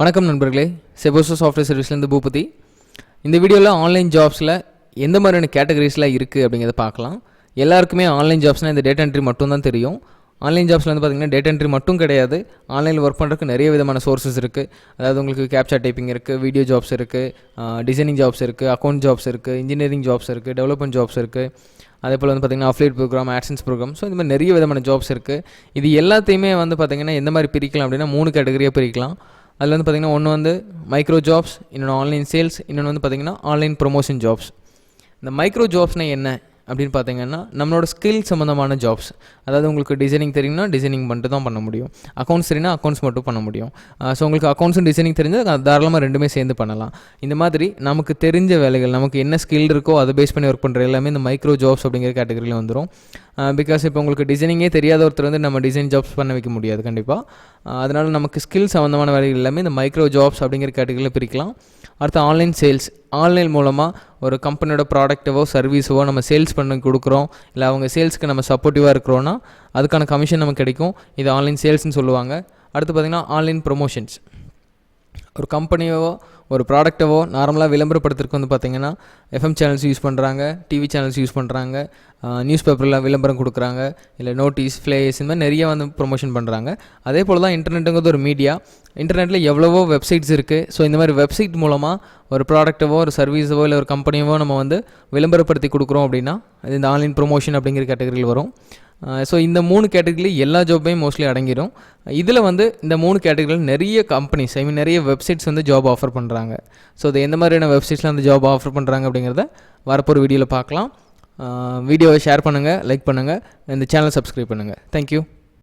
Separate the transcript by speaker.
Speaker 1: வணக்கம் நண்பர்களே செபோசோ சாஃப்ட்வேர் சர்வீஸ்லேருந்து பூபதி. இந்த வீடியோவில் ஆன்லைன் ஜாப்ஸில் எந்த மாதிரியான கேட்டகரிஸ்லாம் இருக்குது அப்படிங்கிறத பார்க்கலாம். எல்லாருக்குமே ஆன்லைன் ஜாப்ஸ்னால் இந்த டேட்டா என்ட்ரி மட்டும் தான் தெரியும். ஆன்லைன் ஜாப்ஸில் வந்து பார்த்திங்கன்னா டேட்டா என்ட்ரி மட்டும் கிடையாது. ஆன்லைனில் ஒர்க் பண்ணுறதுக்கு நிறைய விதமான சோர்ஸஸ் இருக்குது அதாவது உங்களுக்கு கேப்சர் டைப்பிங் இருக்குது வீடியோ ஜாப்ஸ் இருக்குது டிசைனிங் ஜாப்ஸ் இருக்குது அக்கௌண்ட் ஜாப்ஸ் இருக்குது இன்ஜினியரிங் ஜாப்ஸ் இருக்குது டெவலப்மெண்ட் ஜாப்ஸ் இருக்குது அதே போல் வந்து பார்த்திங்கன்னா affiliate program AdSense program so இந்த மாதிரி நிறைய விதமான ஜாப்ஸ் இருக்குது இது எல்லாத்தையுமே வந்து பார்த்திங்கன்னா எந்த மாதிரி பிரிக்கலாம் அப்படின்னா மூணு கேட்டகரியாக பிரிக்கலாம். அதில் வந்து பார்த்திங்கன்னா ஒன்று வந்து மைக்ரோ ஜாப்ஸ் இன்னொன்று ஆன்லைன் சேல்ஸ் இன்னொன்று வந்து பார்த்திங்கன்னா ஆன்லைன் ப்ரொமோஷன் ஜாப்ஸ் இந்த மைக்ரோ ஜாப்ஸ்னால் என்ன அப்படின்னு பார்த்தீங்கன்னா நம்மளோட ஸ்கில் சம்மந்தமான ஜாப்ஸ் அதாவது உங்களுக்கு டிசைனிங் தெரியும்னா டிசைனிங் மட்டும் தான் பண்ண முடியும். அக்கௌண்ட்ஸ் தெரியும்னா அக்கௌண்ட்ஸ் மட்டும் பண்ண முடியும். ஸோ உங்களுக்கு அக்கௌண்ட்ஸும் டிசைனிங் தெரிஞ்சால் தாராளமாக ரெண்டுமே சேர்ந்து பண்ணலாம். இந்த மாதிரி நமக்கு தெரிஞ்ச வேலைகள் நமக்கு என்ன ஸ்கில் இருக்கோ அதை பேஸ் பண்ணி ஒர்க் பண்ணுற எல்லாமே இந்த மைக்ரோ ஜாப்ஸ் அப்படிங்கிற கேட்டகரியில் வந்துடும் பிகாஸ் இப்போ உங்களுக்கு டிசைனிங்கே தெரியாத ஒருத்தர் வந்து நம்ம டிசைன் ஜாப்ஸ் பண்ண வைக்க முடியாது கண்டிப்பாக அதனால் நமக்கு ஸ்கில் சம்மந்தமான வேலைகள் எல்லாமே இந்த மைக்ரோ ஜாப்ஸ் அப்படிங்கிற கேட்டகரியில் பிரிக்கலாம். அடுத்து ஆன்லைன் சேல்ஸ் ஆன்லைன் மூலமாக ஒரு கம்பெனியோட ப்ராடக்ட்டவோ சர்வீஸவோ நம்ம சேல்ஸ் பண்ணி கொடுக்குறோம். இல்லை அவங்க சேல்ஸ்க்கு நம்ம சப்போர்ட்டிவாக இருக்கிறோன்னா அதுக்கான கமிஷன் நமக்கு கிடைக்கும். இது ஆன்லைன் சேல்ஸ்னு சொல்லுவாங்க. அடுத்து பார்த்திங்கன்னா ஆன்லைன் ப்ரொமோஷன்ஸ் ஒரு கம்பெனியோ ஒரு ப்ராடக்ட்டவோ நார்மலாக விளம்பரப்படுத்துறதுக்கு வந்து பார்த்திங்கன்னா எஃப்எம் சேனல்ஸ் யூஸ் பண்ணுறாங்க டிவி சேனல்ஸ் யூஸ் பண்ணுறாங்க நியூஸ் பேப்பரில் விளம்பரம் கொடுக்குறாங்க இல்லை நோட்டீஸ் ஃப்ளேஸ் இந்த மாதிரி நிறைய வந்து ப்ரொமோஷன் பண்ணுறாங்க அதே போல் தான் இன்டர்நெட்டுங்கிறது ஒரு மீடியா இன்டர்நெட்டில் எவ்வளவோ வெப்சைட்ஸ் இருக்குது ஸோ இந்த மாதிரி வெப்சைட் மூலமாக ஒரு ப்ராடக்ட்டவோ ஒரு சர்வீஸவோ இல்லை ஒரு கம்பெனியவோ நம்ம வந்து விளம்பரப்படுத்தி கொடுக்குறோம் அப்படின்னா அது இந்த ஆன்லைன் ப்ரொமோஷன் அப்படிங்கிற கேட்டகரியில் வரும். ஸோ இந்த மூணு கேட்டகரியில் எல்லா ஜாப்பையும் மோஸ்ட்லி அடங்கிடும் இதில் வந்து இந்த மூணு கேட்டகரியில் நிறைய கம்பெனிஸ் ஐ மீன் நிறைய வெப்சைட்ஸ் வந்து ஜாப் ஆஃபர் பண்ணுறாங்க ஸோ அது எந்த மாதிரியான வெப்சைட்ஸில் அந்த ஜாப் ஆஃபர் பண்ணுறாங்க அப்படிங்கிறத வரப்போகிற வீடியோவில் பார்க்கலாம். வீடியோவை ஷேர் பண்ணுங்கள் லைக் பண்ணுங்கள் இந்த சேனலை சப்ஸ்கிரைப் பண்ணுங்கள் தேங்க்யூ